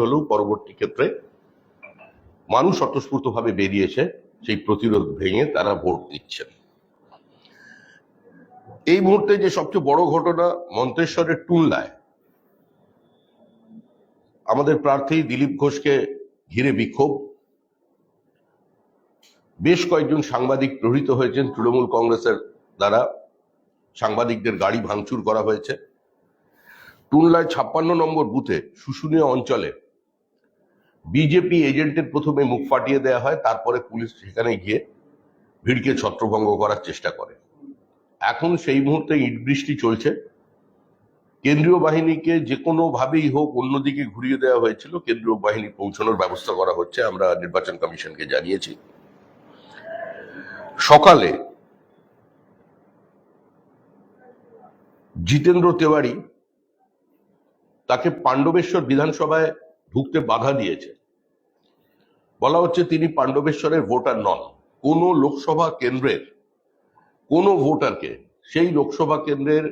হলেও পরবর্তী ক্ষেত্রে মানুষ স্বতঃস্ফূর্তভাবে বেরিয়েছে সেই প্রতিরোধ ভেঙে তারা ভোট দিচ্ছেন। এই মুহূর্তে যে সবচেয়ে বড় ঘটনা মন্তেশ্বরের টুনলায়, আমাদের প্রার্থী দিলীপ ঘোষকে ঘিরে বিক্ষোভ। বেশ কয়েকজন সাংবাদিক প্রহৃত হয়েছেন তৃণমূল কংগ্রেসের দ্বারা। সাংবাদিকদের গাড়ি ভাঙচুর করা হয়েছে। টুনলায় ছাপ্পান্ন নম্বর বুথে শুশুনিয়া অঞ্চলে বিজেপি এজেন্টের প্রথমে মুখ ফাটিয়ে দেওয়া হয়, তারপরে পুলিশ সেখানে গিয়ে ভিড়কে ছত্রভঙ্গ করার চেষ্টা করে। এখন সেই মুহূর্তে ইট বৃষ্টি চলছে। কেন্দ্রীয় বাহিনীকে যে কোনো ভাবেই হোক অন্যদিকে ঘুরিয়ে দেওয়া হয়েছিল। কেন্দ্রীয় বাহিনী পৌঁছানোর ব্যবস্থা করা হচ্ছে, আমরা নির্বাচন কমিশনকে জানিয়েছি। সকালে জিতেন্দ্র তেওয়ারি তাকে পাণ্ডবেশ্বর বিধানসভায় ঢুকতে বাধা দিয়েছে। বলা হচ্ছে তিনি পাণ্ডবেশ্বরের ভোটার নন। কোন লোকসভা কেন্দ্রের, কোন ভোটারকে সেই লোকসভা কেন্দ্রের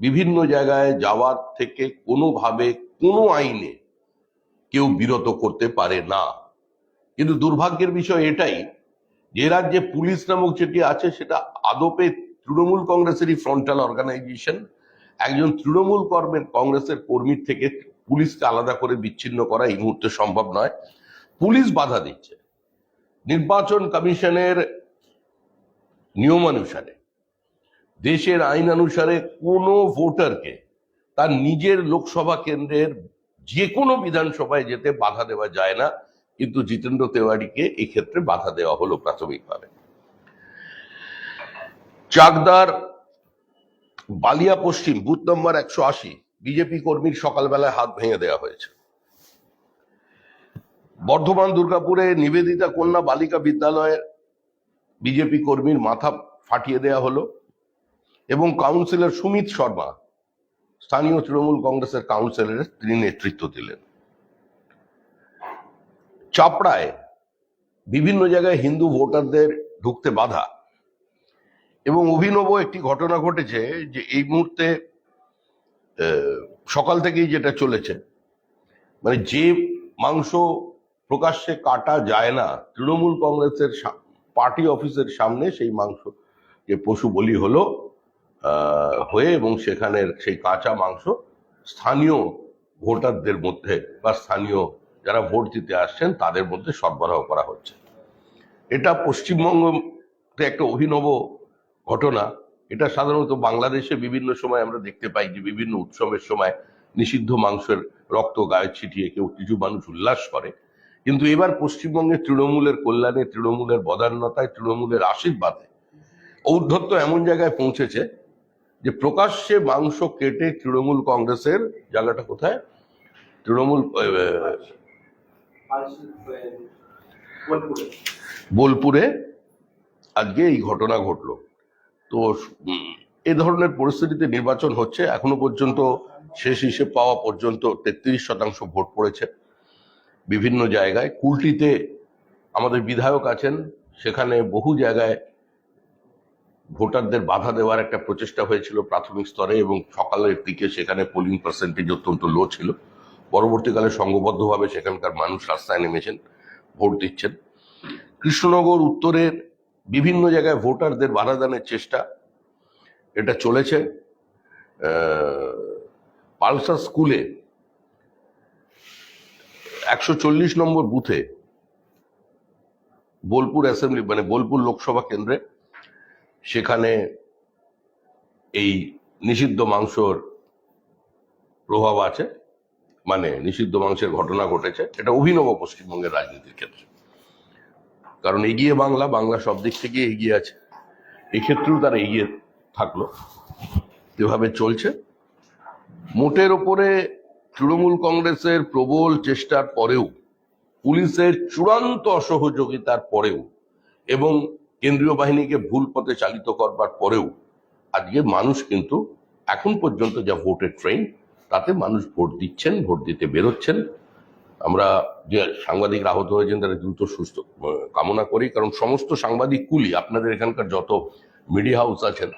বিভিন্ন জায়গায় যাওয়ার থেকে কোনোভাবে কোনো আইনে কেউ বিরত করতে পারে না। কিন্তু দুর্ভাগ্যের বিষয় এটাই, যে রাজ্যে পুলিশ নামক যেটি আছে সেটা আদপে তৃণমূল কংগ্রেসেরই ফ্রন্টাল অর্গানাইজেশন একজন তৃণমূল কর্মের কংগ্রেসের কর্মীর থেকে পুলিশকে আলাদা করে বিচ্ছিন্ন করা এই মুহূর্তে সম্ভব নয়। পুলিশ বাধা দিচ্ছে। নির্বাচন কমিশনের নিয়মানুসারে, দেশের আইন অনুসারে কোনো ভোটারকে তার নিজের লোকসভা কেন্দ্রের যে কোনো বিধানসভায় যেতে বাধা দেওয়া যায় না। কিন্তু জিতেন্দ্র তেওয়ারিকে এক্ষেত্রে বাধা দেওয়া হলো প্রাথমিকভাবে। চাকদার বালিয়া পশ্চিম, বুথ নম্বর একশো আশি বিজেপি কর্মীর সকালবেলায় হাত ভেঙে দেওয়া হয়েছে। বর্ধমান দুর্গাপুরে নিবেদিতা কন্যা বালিকা বিদ্যালয়ের বিজেপি কর্মীর মাথা ফাটিয়ে দেওয়া হলো এবং কাউন্সিলর সুমিত শর্মা স্থানীয় তৃণমূল কংগ্রেসের কাউন্সিলরের তিনি নেতৃত্ব দিলেন। চাপড়ায় বিভিন্ন জায়গায় হিন্দু ভোটারদের ঢুকতে বাধা এবং অভিনব একটি ঘটনা ঘটেছে যে এই মুহূর্তে সকাল থেকেই যেটা চলেছে মানে যে মাংস প্রকাশ্যে কাটা যায় না, তৃণমূল কংগ্রেসের পার্টি অফিসের সামনে সেই মাংস যে পশু বলি হলো হয়ে এবং সেখানের সেই কাঁচা মাংস স্থানীয় ভোটারদের মধ্যে বা স্থানীয় যারা ভোট দিতে আসছেন তাদের মধ্যে সরবরাহ করা হচ্ছে। এটা পশ্চিমবঙ্গে একটা অভিনব ঘটনা। এটা সাধারণত বাংলাদেশে বিভিন্ন সময় আমরা দেখতে পাই যে বিভিন্ন উৎসবের সময় নিষিদ্ধ মাংসের রক্ত গায়ে ছিটিয়ে কেউ কিছু মানুষ উল্লাস করে। কিন্তু এবার পশ্চিমবঙ্গে তৃণমূলের কল্যাণে তৃণমূলের বদান্যতায় তৃণমূলের আশীর্বাদে ঔদ্ধত্য এমন জায়গায় পৌঁছেছে যে প্রকাশ্যে মাংস কেটে তৃণমূল কংগ্রেসের জায়গাটা কোথায়? তৃণমূল বোলপুরে আজকে এই ঘটনা ঘটলো। তো এ ধরনের পরিস্থিতিতে নির্বাচন হচ্ছে। এখনও পর্যন্ত শেষ হিসেব পাওয়া পর্যন্ত তেত্রিশ শতাংশ ভোট পড়েছে বিভিন্ন জায়গায়। কুলটিতে আমাদের বিধায়ক আছেন, সেখানে বহু জায়গায় ভোটারদের বাধা দেওয়ার একটা প্রচেষ্টা হয়েছিল প্রাথমিক স্তরে এবং সকালের দিকে সেখানে পোলিং পার্সেন্টেজ অত্যন্ত লো ছিল। পরবর্তীকালে সংঘবদ্ধভাবে সেখানকার মানুষ রাস্তায় নেমেছেন, ভোট দিচ্ছেন। কৃষ্ণনগর উত্তরের বিভিন্ন জায়গায় ভোটারদের বাধা দানের চেষ্টা, এটা চলেছে। পালসার স্কুলে একশো চল্লিশ নম্বর বুথে বোলপুর অ্যাসেম্বলি মানে বোলপুর লোকসভা কেন্দ্রে সেখানে এই নিষিদ্ধ মাংসর প্রভাব আছে মানে নিষিদ্ধ মাংসের ঘটনা ঘটেছে। এটা অভিনব পশ্চিমবঙ্গের রাজনীতির ক্ষেত্রে। কারণ এগিয়ে বাংলা বাংলা সব দিক থেকে এগিয়ে আছে। এক্ষেত্রেও তারা এগিয়ে থাকল। এভাবে চলছে। মোটের ওপরে তৃণমূল কংগ্রেসের প্রবল চেষ্টার পরেও, পুলিশের চূড়ান্ত অসহযোগিতার পরেও এবং কেন্দ্রীয় বাহিনীকে ভুল পথে চালিত করবার পরেও, আজকে মানুষ কিন্তু এখন পর্যন্ত যা ভোটের ট্রেন তাতে মানুষ ভোট দিচ্ছেন, ভোট দিতে বেরোচ্ছেন। আমরা যে সাংবাদিকরা আহত হয়েছেন তারা দ্রুত সুস্থ কামনা করি। কারণ সমস্ত সাংবাদিক কুলি আপনাদের এখানকার যত মিডিয়া হাউস আছেন,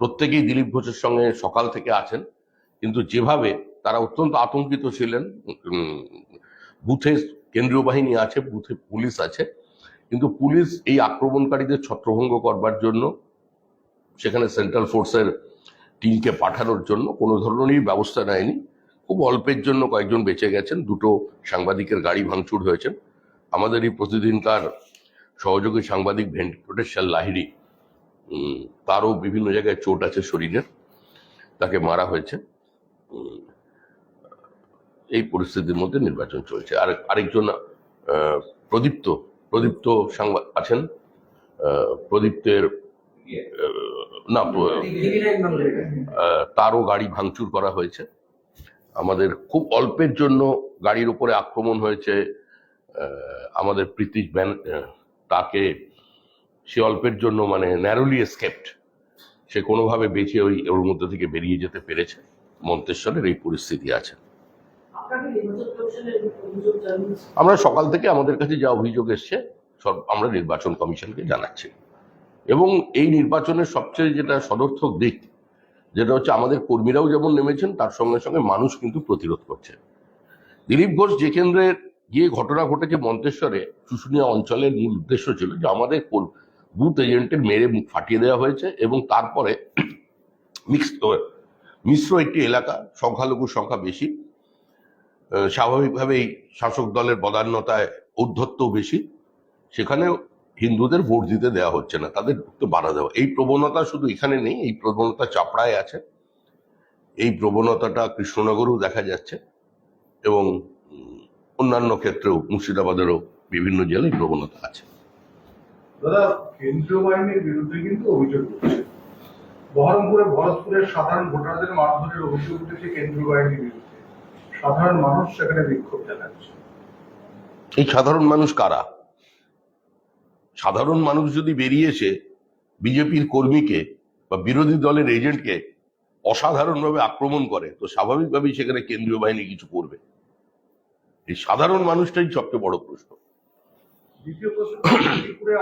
প্রত্যেকেই দিলীপ ঘোষের সঙ্গে সকাল থেকে আছেন। কিন্তু যেভাবে তারা অত্যন্ত আতঙ্কিত ছিলেন বুথে কেন্দ্রীয় বাহিনী আছে, বুথে পুলিশ আছে। কিন্তু পুলিশ এই আক্রমণকারীদের ছত্রভঙ্গ করবার জন্য, সেখানে সেন্ট্রাল ফোর্সের টিমকে পাঠানোর জন্য কোনো ধরনেরই ব্যবস্থা নেয়নি। খুব অল্পের জন্য কয়েকজন বেঁচে গেছেন। দুটো সাংবাদিকের গাড়ি ভাঙচুর হয়েছেন আমাদের এই প্রতিদিনকার সহযোগী সাংবাদিক ভেঙ্কটেশ্বর লাহিড়ি তারও বিভিন্ন জায়গায় চোট আছে শরীরের। তাকে মারা হয়েছে। এই পরিস্থিতির মধ্যে নির্বাচন চলছে। আর আরেকজন প্রদীপ্ত প্রদীপ্ত সাংবাদ আছেন। প্রদীপ্তের না তারও গাড়ি ভাঙচুর করা হয়েছে। আমাদের খুব অল্পের জন্য গাড়ির উপরে আক্রমণ হয়েছে আমাদের প্রীতি ব্যান তাকে সে অল্পের জন্য মানে ন্যারোলি এসকেপ্ট সে কোনোভাবে বেঁচে ওই ওর মধ্যে থেকে বেরিয়ে যেতে পেরেছে। মন্তেশ্বরের এই পরিস্থিতি আছে। আমরা সকাল থেকে আমাদের কাছে যা অভিযোগ এসছে সব আমরা নির্বাচন কমিশনকে জানাচ্ছি। এবং এই নির্বাচনের সবচেয়ে যেটা সদর্থক দিক যেটা হচ্ছে আমাদের কর্মীরাও যেমন নেমেছেন, তার সঙ্গে সঙ্গে মানুষ কিন্তু প্রতিরোধ করছে। দিলীপ ঘোষ যে কেন্দ্রে গিয়ে ঘটনা ঘটেছে মন্তেশ্বরে, শুশুনিয়া অঞ্চলের মূল উদ্দেশ্য ছিল যে আমাদের বুথ এজেন্টের মেরে মুখ ফাটিয়ে দেওয়া হয়েছে এবং তারপরে মিক্সড মিশ্র একটি এলাকা সংখ্যালঘুর সংখ্যা বেশি স্বাভাবিকভাবেই শাসক দলের বদান্যতায় ঔদ্ধত্য বেশি। সেখানে হিন্দুদের ভোট দিতে দেওয়া হচ্ছে না তাদের ঢুকতে বাধা দেওয়া। এই প্রবণতা শুধু এখানে নেই এই প্রবণতা চাপড়ায় আছে। এই প্রবণতাটা কৃষ্ণনগরেও দেখা যাচ্ছে এবং অন্যান্য ক্ষেত্রেও মুর্শিদাবাদেরও বিভিন্ন জেলায় প্রবণতা আছে। দাদা কেন্দ্রীয় বাহিনীর বিরুদ্ধে কিন্তু অভিযোগ উঠছে। বহরমপুরে ভরতপুরের সাধারণ ভোটারদের মারধরের অভিযোগ উঠেছে কেন্দ্রীয় বাহিনীর বিরুদ্ধে। সাধারণ মানুষ সেখানে বিক্ষোভ জানাচ্ছে। এই সাধারণ মানুষ কারা? সাধারণ মানুষ যদি বেরিয়ে এসে বিজেপির কর্মীকে বা বিরোধী দলের এজেন্টকে অসাধারণভাবে আক্রমণ করে, তো স্বাভাবিকভাবেই সেখানে কেন্দ্রীয় বাহিনী কিছু করবে। এই সাধারণ মানুষটাই সবচেয়ে বড় প্রশ্ন। দ্বিতীয় প্রশ্ন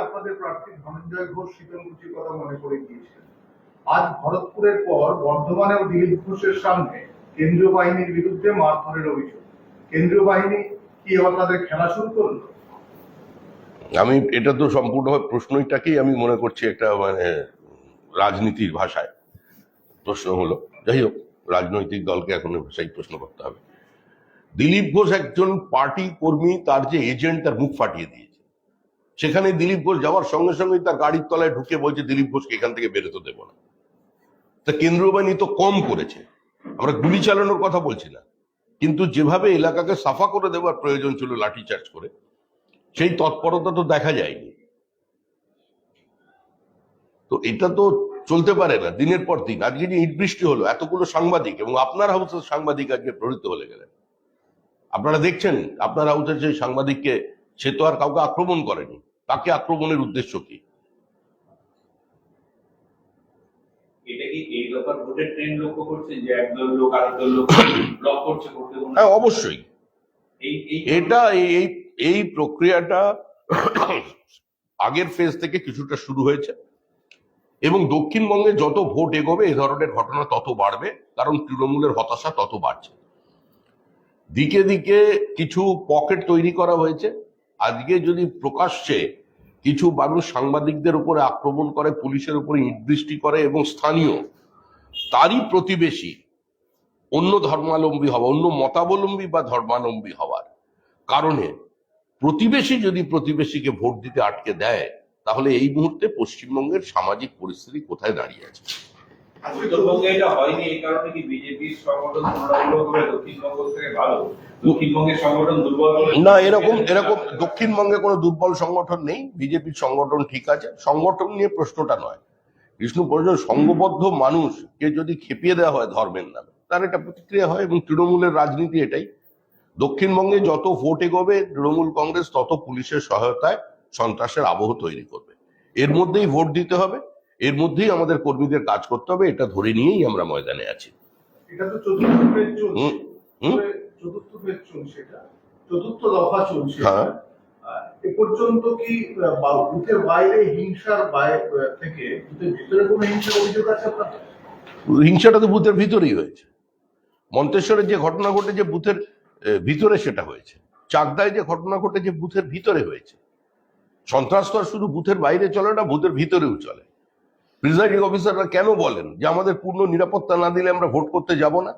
আপনাদের প্রার্থী ধনঞ্জয় ঘোষ শীতলকুচির কথা মনে করে গিয়েছেন আজ ভরতপুরের পর বর্ধমানেও দিলীপ ঘোষের সামনে কেন্দ্রীয় বাহিনীর বিরুদ্ধে মারধরের অভিযোগ। কেন্দ্রীয় বাহিনী কি তাদের খেলা শুরু করল? আমি, এটা তো সম্পূর্ণভাবে প্রশ্নটাকেই আমি মনে করছি একটা মানে রাজনীতির ভাষায় প্রশ্ন হলো। যাই হোক, রাজনৈতিক দলকে এখন ভাষায় প্রশ্ন করতে হবে। দিলীপ ঘোষ একজন পার্টি কর্মী, তার যে এজেন্ট, তার মুখ ফাটিয়ে দিয়েছে। সেখানে দিলীপ ঘোষ যাওয়ার সঙ্গে সঙ্গে তার গাড়ির তলায় ঢুকে বলছে দিলীপ ঘোষকে এখান থেকে বেরোতে দেবো না। তা কেন্দ্রীয় বাহিনী তো কম করেছে। আমরা গুলি চালানোর কথা বলছি না। কিন্তু যেভাবে এলাকাকে সাফা করে দেওয়ার প্রয়োজন ছিল লাঠিচার্জ করে সেই তৎপরতা তো দেখা যায়নি। তো এটা তো চলতে পারে না দিনের পর দিন। আজকে যে ইট বৃষ্টি হলো এতগুলো সাংবাদিক এবং আপনার হাউসের সাংবাদিক আজকে প্রহৃত হলে গেলেন। আপনারা দেখছেন আপনার হাউসের সেই সাংবাদিককে সে তো আর কাউকে আক্রমণ করেনি। তাকে আক্রমণের উদ্দেশ্য কি? হ্যাঁ অবশ্যই। এটা এই এই- প্রক্রিয়াটা আগের ফেজ থেকে কিছুটা শুরু হয়েছে এবং দক্ষিণবঙ্গে যত ভোট এগোবে এ ধরনের ঘটনা তত বাড়বে, কারণ তৃণমূলের হতাশা তত বাড়ছে। দিকে দিকে কিছু পকেট তৈরি করা হয়েছে। আজকে যদি প্রকাশ্যে কিছু মানুষ সাংবাদিকদের উপরে আক্রমণ করে, পুলিশের উপরে ইট করে এবং স্থানীয়, তারই প্রতিবেশী অন্য ধর্মাবলম্বী হওয়া, অন্য মতাবলম্বী বা ধর্মাবলম্বী হওয়ার কারণে প্রতিবেশী যদি প্রতিবেশীকে ভোট দিতে আটকে দেয় তাহলে এই মুহূর্তে পশ্চিমবঙ্গের সামাজিক পরিস্থিতি কোথায় দাঁড়িয়ে আছে? না এরকম এরকম দক্ষিণবঙ্গে কোনো দুর্বল সংগঠন নেই বিজেপির সংগঠন ঠিক আছে। সংগঠন নিয়ে প্রশ্নটা নয়। বিষ্ণু প্রয়োজন সংঘবদ্ধ মানুষকে যদি খেপিয়ে দেওয়া হয় ধর্মের নামে তার একটা প্রতিক্রিয়া হয় এবং তৃণমূলের রাজনীতি এটাই। দক্ষিণবঙ্গে যত ভোট এগোবে তৃণমূল কংগ্রেস তত পুলিশের সহায়তায় সন্ত্রাসের আবহ তৈরি করবে। এর মধ্যেই ভোট দিতে হবে এর মধ্যেই আমাদের কর্মীদের কাজ করতে হবে এটা ধরে নিয়েই আমরা ময়দানে আছি। এটা তো চতুর্থ ফেজ চলছে হুম, হুম। চতুর্থ ফেজ চলছে এটা চতুর্থ দফা চলছে হ্যাঁ। এ পর্যন্ত কি বুথের বাইরে হিংসার বাইরে থেকে বুথের ভিতরে কোনো হিংসার অভিযোগ আছে আপনার হিংসাটা তো বুথের ভিতরেই হয়েছে। মন্তেশ্বরের যে ঘটনা ঘটেছে বুথের আহ, ভিতরে সেটা হয়েছে। চাকদায় যে ঘটনা ঘটেছে বুথের ভিতরে হয়েছে। সন্ত্রাস তো শুধু বুথের বাইরে চলে না, বুথের ভিতরেও চলে। প্রিজাইডিং অফিসাররা কেন বলেন যে আমাদের পূর্ণ নিরাপত্তা না দিলে আমরা ভোট করতে যাব না?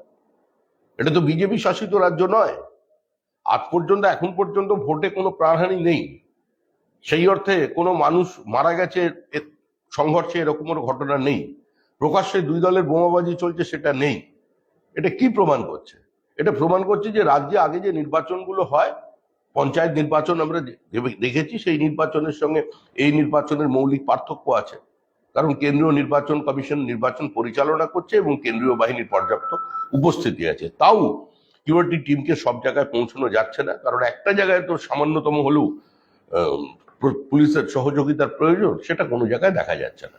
এটা তো বিজেপি শাসিত রাজ্য নয়। আজ পর্যন্ত, এখন পর্যন্ত ভোটে কোনো প্রাণহানি নেই। সেই অর্থে কোনো মানুষ মারা গেছে সংঘর্ষে এরকম কোনো ঘটনা নেই। প্রকাশ্যে দুই দলের বোমাবাজি চলছে, সেটা নেই। এটা কি প্রমাণ করছে? এটা প্রমাণ করছে যে রাজ্যে আগে যে নির্বাচনগুলো হয়, পঞ্চায়েত নির্বাচন আমরা দেখেছি, সেই নির্বাচনের সঙ্গে এই নির্বাচনের মৌলিক পার্থক্য আছে। কারণ কেন্দ্রীয় নির্বাচন কমিশন নির্বাচন পরিচালনা করছে এবং কেন্দ্রীয় বাহিনীর পর্যাপ্ত উপস্থিতি আছে। তাও সিকিউরিটি টিমকে সব জায়গায় পৌঁছানো যাচ্ছে না, কারণ একটা জায়গায় তো সামান্যতম হলেও পুলিশের সহযোগিতার প্রয়োজন, সেটা কোনো জায়গায় দেখা যাচ্ছে না।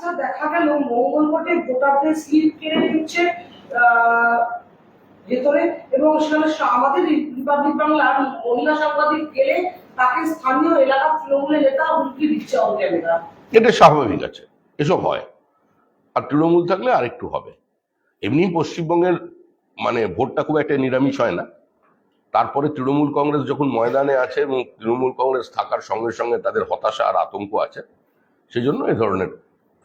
আচ্ছা দেখা গেল মঙ্গলকোটে ভোটারদের স্লিপ কেড়ে নিচ্ছে ভেতরে। এবং সেখানে আমাদের রিপাবলিক বাংলার মহিলা সাংবাদিক গেলে তাকে স্থানীয় এলাকার তৃণমূলের নেতা হুমকি দিচ্ছে অন এটা স্বাভাবিক আছে, এসব হয়। আর তৃণমূল থাকলে আরেকটু হবে। এমনি পশ্চিমবঙ্গের মানে ভোটটা খুব একটা নিরামিষ হয় না। তারপরে তৃণমূল কংগ্রেস যখন ময়দানে আছে এবং তৃণমূল কংগ্রেস থাকার সঙ্গে সঙ্গে তাদের হতাশা আর আতঙ্ক আছে সেই জন্য এ ধরনের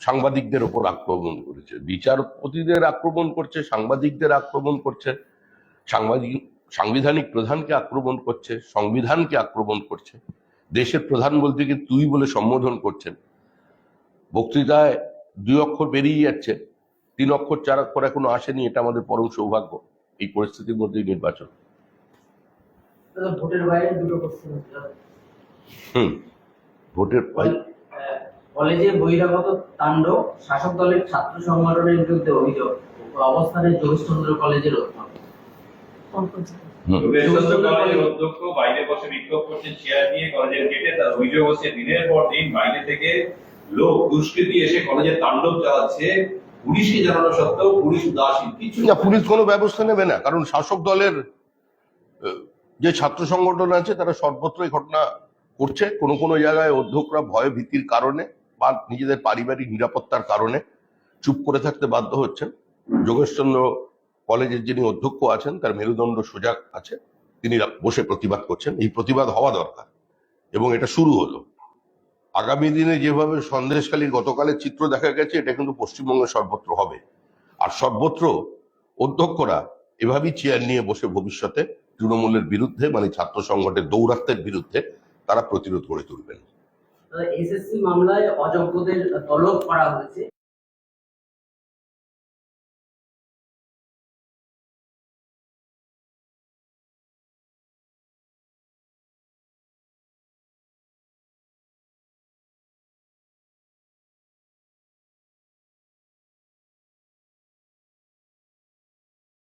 সাংবাদিকদের ওপর আক্রমণ করেছে। বিচারপতিদের আক্রমণ করছে সাংবাদিকদের আক্রমণ করছে সাংবাদিক সাংবিধানিক প্রধানকে আক্রমণ করছে সংবিধানকে আক্রমণ করছে। দেশের প্রধান বলতে গিয়ে তুই বলে সম্বোধন করছেন। বক্তৃতায় দুই অক্ষর বেরিয়ে যাচ্ছে তিন অক্ষর চার অক্ষর এখনও আসেনি এটা আমাদের পরম সৌভাগ্য এই পরিস্থিতির মধ্যেই নির্বাচন। ভোটের বাইরে দুটো। হুম ভোটের আহ, কলেজে বহিরাগত তাণ্ডব শাসক দলের ছাত্র সংগঠনের বিরুদ্ধে অভিযোগ অবস্থানে যোগেশচন্দ্র কলেজের অধ্যক্ষ। যোগেশচন্দ্র কলেজের অধ্যক্ষ বাইরে বসে বিক্ষোভ করছেন চেয়ার নিয়ে কলেজের গেটে তার অভিযোগ হচ্ছে দিনের পর দিন বাইরে থেকে লোক দুষ্কৃতী এসে কলেজে তাণ্ডব চালাচ্ছে পুলিশকে জানানো সত্ত্বেও পুলিশ উদাসীন কিছু না পুলিশ কোনো ব্যবস্থা নেবে না কারণ শাসক দলের যে ছাত্র সংগঠন আছে তারা সর্বত্র এই ঘটনা করছে। কোনো কোনো জায়গায় অধ্যক্ষরা ভয় ভীতির কারণে নিজেদের পারিবারিক নিরাপত্তার কারণে চুপ করে থাকতে বাধ্য হচ্ছেন। যোগেশচন্দ্র কলেজের যিনি অধ্যক্ষ আছেন, তার মেরুদণ্ড সোজা আছে, তিনি বসে প্রতিবাদ করছেন। এই প্রতিবাদ হওয়া দরকার এবং এটা শুরু হলো। আগামী দিনে যেভাবে সন্দেশকালীর গতকালের চিত্র দেখা গেছে, এটা কিন্তু পশ্চিমবঙ্গে সর্বত্র হবে। আর সর্বত্র অধ্যক্ষরা এভাবেই চেয়ার নিয়ে বসে ভবিষ্যতে তৃণমূলের বিরুদ্ধে মানে ছাত্র সংগঠনের দৌরাত্মের বিরুদ্ধে, তারা প্রতিরোধ গড়ে তুলবেন। এসএসসি মামলায় অযোগ্যদের তলব করা হয়েছে।